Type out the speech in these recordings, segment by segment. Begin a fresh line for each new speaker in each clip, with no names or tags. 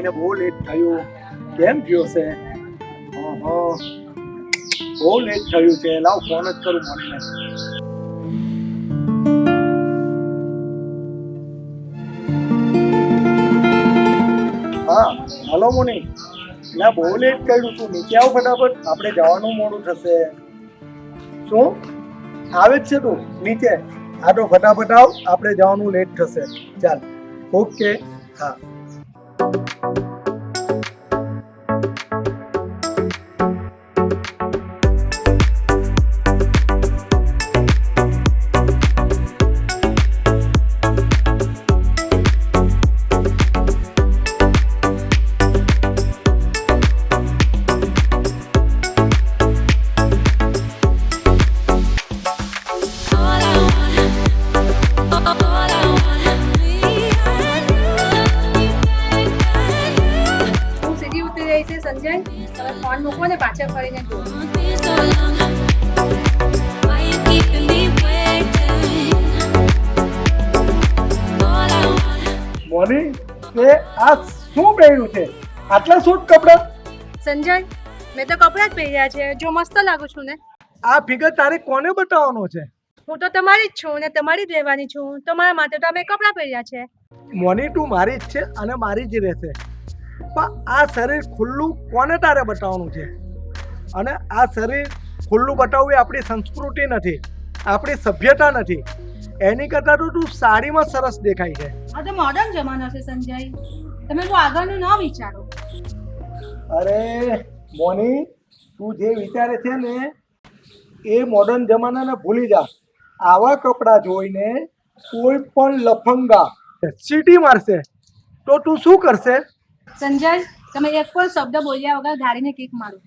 મોનીને બહુ લેટ થયું. કેમ થયો છે? બહુ લેટ થયું છે. લાવ ફોન જ કરું મોનીને. હા, હલો મુની. ના, બહુ લેટ કર્યું તું. નીચે આવ ફટાફટ. આપણે જવાનું મોડું થશે. શું? આવે જ છે તું. નીચે. આ તો ફટાફટ આવ. આપણે જવાનું લેટ થશે. ચાલ. ઓકે હા.
Thank you
તમે ફોન મૂકો ને પાછળ ફરીને જુઓ.
મોની તે આ શું પહેર્યું છે? આટલા સૂટ કપડા?
સંજય મેં તો કપડાં જ પહેર્યા છે. જો મસ્ત લાગુ છું ને.
આ ફિગર તારે કોને બતાવવાનો છે?
હું તો તમારી જ છું ને તમારી જ રહેવાની છું. તમારા માટે તો અમે કપડાં પહેર્યા છે.
મોની તું મારી જ છે અને મારી જ રહેશે. પણ આ શરીર ખુલ્લું કોને તારે બતાવવાનું છે? અને આ શરીર ખુલ્લું બતાવવું એ આપણી સંસ્કૃતિ નથી આપણી સભ્યતા નથી. એની કરતાં તો તું સાડીમાં સરસ દેખાય છે.
આ તો મોડર્ન જમાનો છે સંજય. તમે બહુ આગળનું ન વિચારો.
અરે મોની તું જે વિચારે છે ને એ મોડર્ન જમાનાને ભૂલી જા. આવા કપડાં જોઈને કોઈ પણ લફંગા સીટી મારશે. તો તું શું કરશે?
સંજય તમે એક પણ શબ્દ બોલ્યા વગર ગાડીને કિક મારો.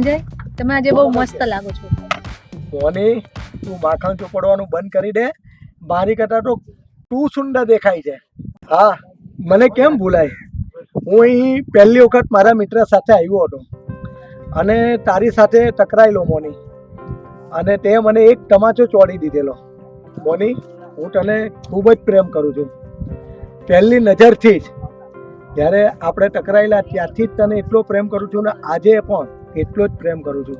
સંજય, તમે આજે બહુ મસ્ત લાગો છો.
મોની તું માખણ ચોપડવાનું બંધ કરી દે. મારી કરતાં તો તું સુંદર દેખાય છે. હા, મને કેમ ભૂલાય? હું અહીં પહેલી વખત મારા મિત્ર સાથે આવ્યો હતો. અને તારી સાથે ટકરાયેલો મોની. અને તે મને એક તમાચો ચોડી દીધેલો. મોની, હું તને ખૂબ જ પ્રેમ કરું છું. પહેલી નજરથી જ. જ્યારે આપણે ટકરાયેલા, ત્યારથી જ તને એટલો પ્રેમ કરું છું ને આજે પણ. એટલો જ પ્રેમ કરું છું.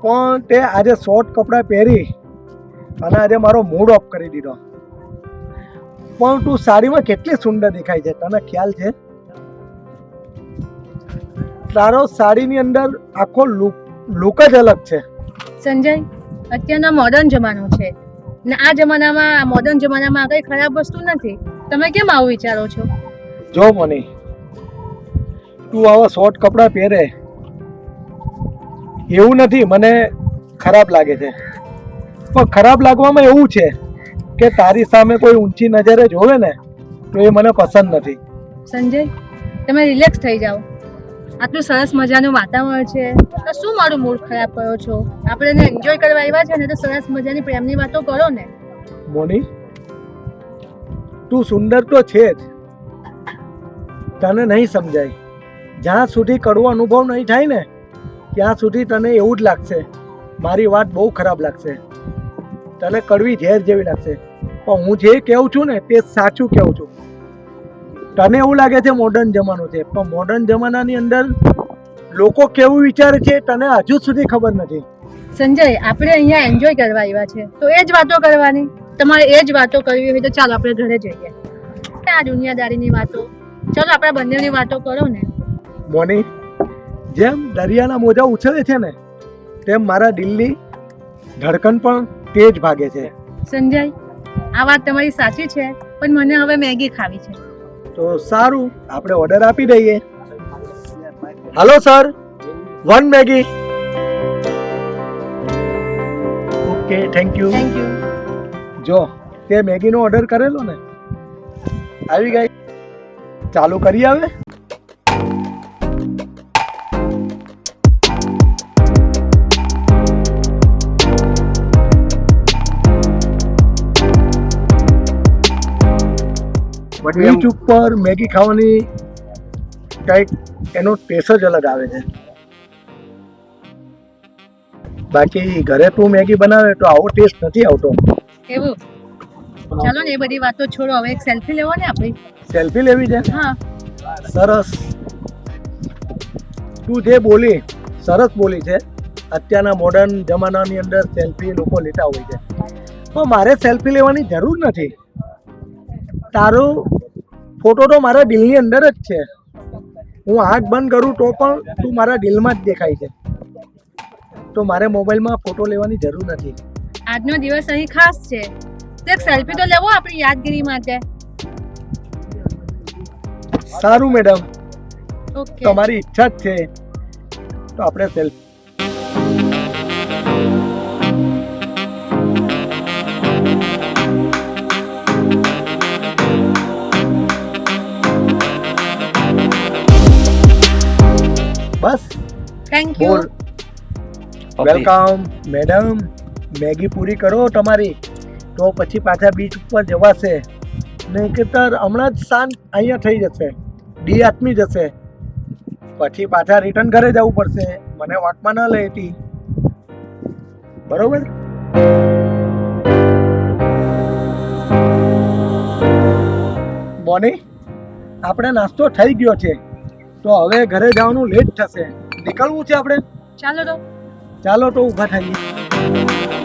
પણ તે આજે શોર્ટ કપડાં પહેરી અને આજે મારો મૂડ ઓફ કરી દીધો. પણ તું સાડીમાં કેટલી સુંદર દેખાય છે? તને ખ્યાલ છે? તારો સાડીની અંદર આખો લુક લુક જ અલગ છે.
સંજય અત્યારનો મોડર્ન જમાનો છે. ને આ જમાનામાં મોડર્ન જમાનામાં કઈ ખરાબ વસ્તુ નથી. તમે કેમ આવું વિચારો છો?
જો મને તું આવા શોર્ટ કપડાં પહેરે એવું નથી મને ખરાબ લાગે છે. પણ ખરાબ લાગવામાં એવું છે કે તારી સામે કોઈ ઊંચી નજરે જોવે ને તો એ મને પસંદ નથી.
સંજય તમે રિલેક્સ થઈ જાઓ. આટલું સરસ મજાનું વાતાવરણ છે. તો શું મારું મૂડ ખરાબ કર્યો છો? આપણે એને એન્જોય કરવા આવ્યા છે ને તો સરસ મજાની પ્રેમની વાતો કરો ને.
મોની તું સુંદર તો છે જ. તને નહીં સમજાય. જ્યાં સુધી કડવો અનુભવ નહીં થાય ને ત્યાં સુધી તને એવું જ લાગશે. મારી વાત બહુ ખરાબ લાગશે. તને કડવી ઝેર જેવી લાગશે. પણ હું જે કહું છું ને તે સાચું કહું છું. તને એવું લાગે છે મોડર્ન જમાનો છે પણ મોડર્ન જમાનાની અંદર લોકો કેવું વિચારે છે તને હજુ સુધી ખબર નથી.
સંજય આપણે અહીંયા એન્જોય કરવા આવ્યા છે. તો એ જ વાતો કરવાની. તમારે એ જ વાતો કરવી હોય તો ચાલો આપણે ઘરે જઈએ. આ દુનિયાદારીની વાતો. ચાલો આપણે બંનેની વાતો કરો ને.
મોની જેમ દરિયાના મોજા ઉછળે છે ને તેમ મારા દિલની ધડકન પણ તેજ ભાગે છે.
સંજય આ વાત તમારી સાચી છે પણ મને હવે મેગી ખાવી છે.
તો સારું આપણે ઓર્ડર આપી દઈએ. હાલો sir one Maggi okay thank you
thank you
જો તે મેગીનો ઓર્ડર કરેલો ને આવી ગઈ. ચાલુ કરી આવે બીચ ઉપર મેગી ખાવાની કંઈક એનો ટેસ્ટ જ અલગ આવે છે. બાકી ઘરે તું મેગી બનાવે તો આવો ટેસ્ટ નથી આવતો.
એવું? ચાલો ને એ બધી વાતો છોડો હવે એક સેલ્ફી લેવો ને આપણી.
સેલ્ફી લેવી છે?
હા.
સરસ. તું જે બોલી સરસ બોલી છે. અત્યારના મોડર્ન જમાનાની અંદર સેલ્ફી લોકો લેતા હોય છે. પણ મારે સેલ્ફી લેવાની જરૂર નથી. તારો ફોટો તો મારા દિલની અંદર જ છે. હું આંખ બંધ કરું તો પણ તું મારા દિલમાં જ દેખાય છે. તો મારે મોબાઈલમાં ફોટો લેવાની જરૂર નથી.
આજનો દિવસ અહીં ખાસ છે. તો એક સેલ્ફી તો લેવો આપણી યાદગીરી માટે.
સારું મેડમ તમારી ઈચ્છા જ છે. તો આપણે selfie
thank you
welcome madam Maggi પૂરી કરો તમારી. તો પછી પાછા બીચ ઉપર જવાશે. નહીં કે તર હમણાં જ શાંત અહીંયા થઈ જશે. ડી આત્મી જશે. પછી પાછા રિટર્ન ઘરે જવું પડશે. મને વાંકમાં ન લેતી બરોબર? બોની આપણે નાસ્તો થઈ ગયો છે. તો હવે ઘરે જવાનું લેટ થશે. નીકળવું છે આપણે?
ચાલો તો.
ચાલો તો ઊભા થઈએ.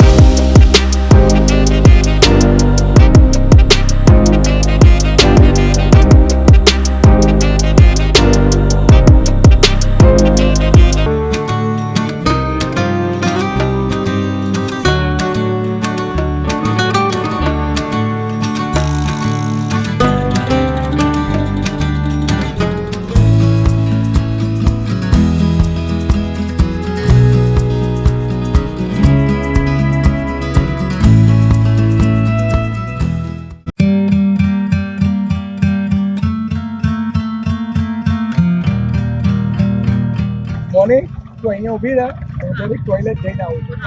મોની તો અહીંયા ઊભી રહે હું થોડીક ટોયલેટ જઈને આવું છું.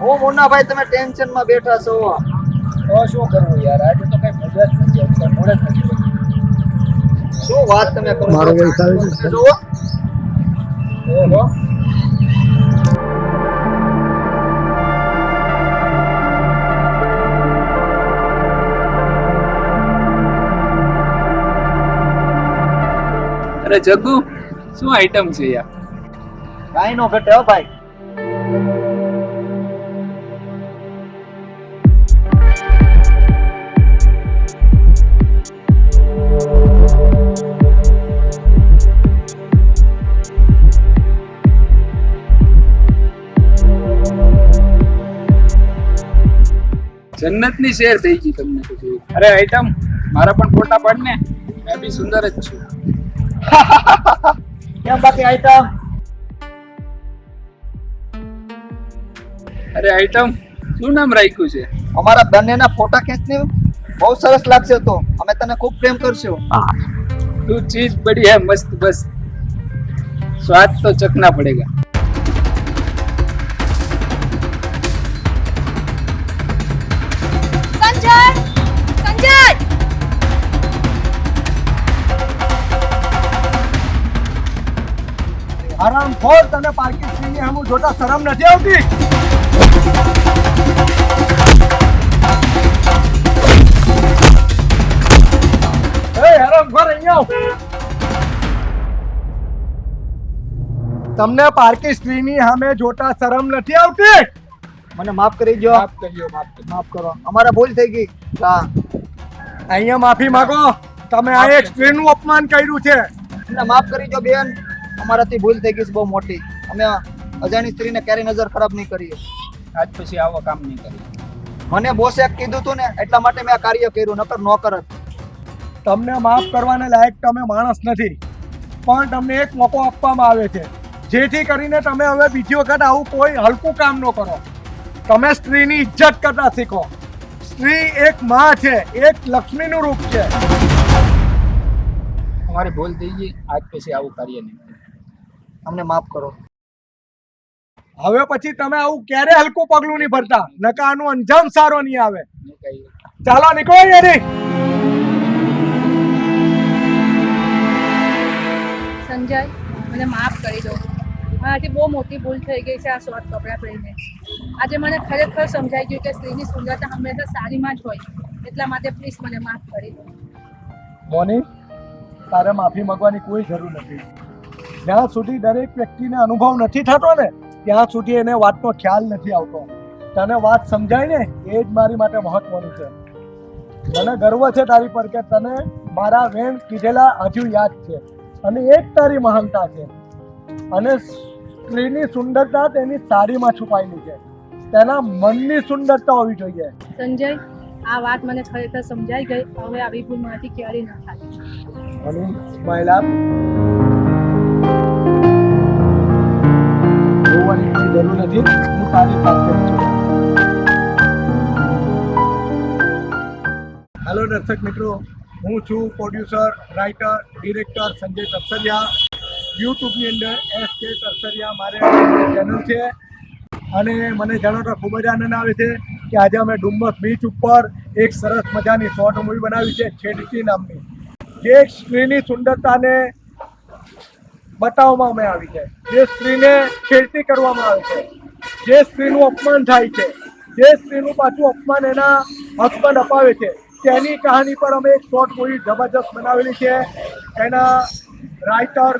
હા
મુન્નાભાઈ તમે ટેન્શનમાં બેઠા છો.
તો શું કરવું યાર આજે તો કઈ મજા જ નથી આવતા મોડે જ નથી
શું વાત તમે કરો
મારો
છો?
વૈસાલ છે.
જુઓ.
ઓહો.
અરે જગ્ગુ શું આઈટમ છે યાર?
કાઈ નો ઘટે હો ભાઈ.
જન્નતની શેર થઈ ગઈ તમને અરે આઈટમ મારા પણ ફોટા પાડ ને મેં બી સુંદર જ છું.
કેમ બાકી આઈટમ
અરે આઈટમ શું નામ રાખ્યું છે?
અમારા બંનેના ફોટા ખેંચને બહુ સરસ લાગશે તો. અમે તને ખૂબ પ્રેમ કરશું.
તું ચીજ બડી હે મસ્ત બસ. સ્વાદ તો ચકના પડેગા.
આરામ ખોર તને પાર્કિંગ ફીની હમું જોતા શરમ નથી આવતી. તમને પાર્કિંગ સ્ત્રીની સામે જોતા શરમ નથી આવતી?
મને માફ કરી દો
માફ કરજો માફ
માફ કરો. અમારા ભૂલ થઈ ગઈ. હા.
અહીંયા માફી માંગો. તમે આ એક સ્ત્રીનું અપમાન કર્યું છે.
માફ કરી દો બેન. અમારાથી ભૂલ થઈ ગઈ છે બહુ મોટી. અમે અજાણી સ્ત્રીને ક્યારેય નજર ખરાબ નહીં કરીએ.
આજ પછી આવો કામ નહીં કરીએ.
મને બોસે કીધું તું ને એટલા માટે મેં આ કાર્ય કર્યું નકર ન કરત.
તમને માફ કરવાને લાયક તમે માણસ નથી પણ તમને એક મોકો આપવામાં આવે છે. જેથી કરીને તમે હવે બીજી વખત આવું કોઈ હલકું કામ ન કરો. તમે સ્ત્રીની ઇજ્જત કરતા શીખો. સ્ત્રી એક માં છે એક લક્ષ્મીનું રૂપ છે.
અમારી ભૂલ થઈ ગઈ આજ પછી આવું કાર્ય નહીં.
અમને માફ કરો.
હવે પછી તમે આવું ક્યારે હલકું પગલું નહીં ભરતા? નકા આનું અંજામ સારો નહીં આવે. ચાલો નીકળો અહીંયાથી
સંજય મને માફ કરી દો. મારાથી બહુ મોટી ભૂલ થઈ ગઈ છે આ શોર્ટ કપડાં પહેરીને. આજે મને ખરેખર સમજાઈ ગયું કે સ્ત્રીની સુંદરતા હંમેશા સારીમાં જ હોય. એટલા માટે પ્લીઝ મને માફ કરી દો.
મોની તારે માફી માંગવાની કોઈ જરૂર નથી. જ્યાં સુધી દરેક વ્યક્તિને અનુભવ નથી થતો ને ત્યાં સુધી એને વાતનો ખ્યાલ નથી આવતો. તને વાત સમજાય ને એ જ મારી માટે મહત્વનું છે. મને ગર્વ છે તારી પર કે તને મારા વેણ કીધેલા હજુ યાદ છે અને એ જ તારી મહાનતા છે. અને સ્ત્રીની સુંદરતા તેની સાડીમાં છુપાયેલી છે. તેના મનની સુંદરતા હોવી જોઈએ.
સંજય આ વાત મને ખરેખર સમજાઈ ગઈ. હવે આવી ભૂલ મારાથી ક્યારેય ન થાય
અને કોઈ જરૂર નથી. હું પાણી સાથે કરું છું. હેલો દર્શક મિત્રો, હું છું producer writer director Sanjay Tarsariya. યુટ્યુબની અંદર એસ કે તરસરિયા મારે ચેનલ છે. અને મને જણાવતા ખૂબ જ આનંદ આવે છે કે આજે અમે ડુમ્મસ બીચ ઉપર એક સરસ મજાની શોર્ટ મૂવી બનાવી છે છેડતી નામની. જે સ્ત્રીની સુંદરતાને બતાવવામાં આવી છે. જે સ્ત્રીને છેડતી કરવામાં આવે છે. જે સ્ત્રીનું અપમાન થાય છે. જે સ્ત્રીનું પાછું અપમાન એના હસબન્ડ અપાવે છે. તેની કહાની પર અમે એક શોર્ટ મૂવી જબરજસ્ત બનાવેલી છે. એના રાઇટર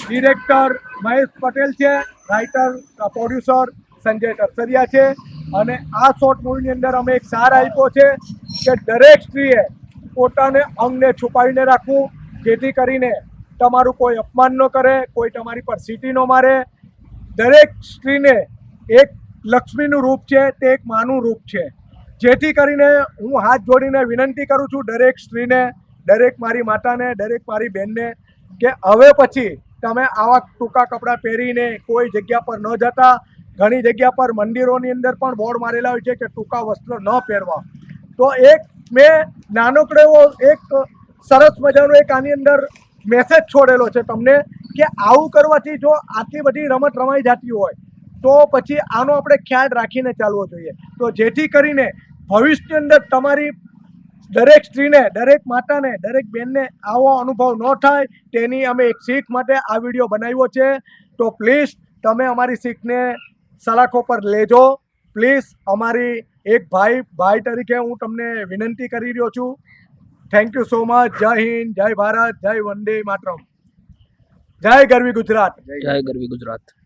ડિરેક્ટર મહેશ પટેલ છે રાઇટર પ્રોડ્યુસર સંજય ટપસરિયા છે અને આ શોર્ટ મૂવીની અંદર અમે એક સાર આપ્યો છે કે દરેક સ્ત્રીએ પોતાને અંગને છુપાવીને રાખવું, જેથી કરીને તમારું કોઈ અપમાન ન કરે, કોઈ તમારી પર સીટી ન મારે. દરેક સ્ત્રીને એક લક્ષ્મીનું રૂપ છે, તે એક માનું રૂપ છે. જેથી કરીને હું હાથ જોડીને વિનંતી કરું છું દરેક સ્ત્રીને, દરેક મારી માતાને, દરેક મારી બહેનને કે હવે પછી તમે આવા ટૂંકા કપડાં પહેરીને કોઈ જગ્યા પર ન જતા. ઘણી જગ્યા પર મંદિરોની અંદર પણ બોર્ડ મારેલા હોય છે કે ટૂંકા વસ્ત્રો ન પહેરવા. તો એક મેં નાનકડો એક સરસ મજાનો એક આની અંદર મેસેજ છોડેલો છે તમને કે આવું કરવાથી જો આટલી બધી રમત રમાઈ જતી હોય, તો પછી આનો આપણે ખ્યાલ રાખીને ચાલવો જોઈએ. તો જેથી કરીને ભવિષ્યની અંદર તમારી દરેક સ્ત્રીને, દરેક માતાને, દરેક બેનને આવો અનુભવ ન થાય, તેની અમે એક શીખ માટે આ વીડિયો બનાવ્યો છે. તો પ્લીઝ તમે અમારી શીખને સલાખો પર લેજો. પ્લીઝ અમારી એક ભાઈ ભાઈ તરીકે હું તમને વિનંતી કરી રહ્યો છું. થેન્ક યુ સો મચ જય હિન્દ જય ભારત જય વંદે માતરમ જય ગરવી ગુજરાત
જય ગરવી ગુજરાત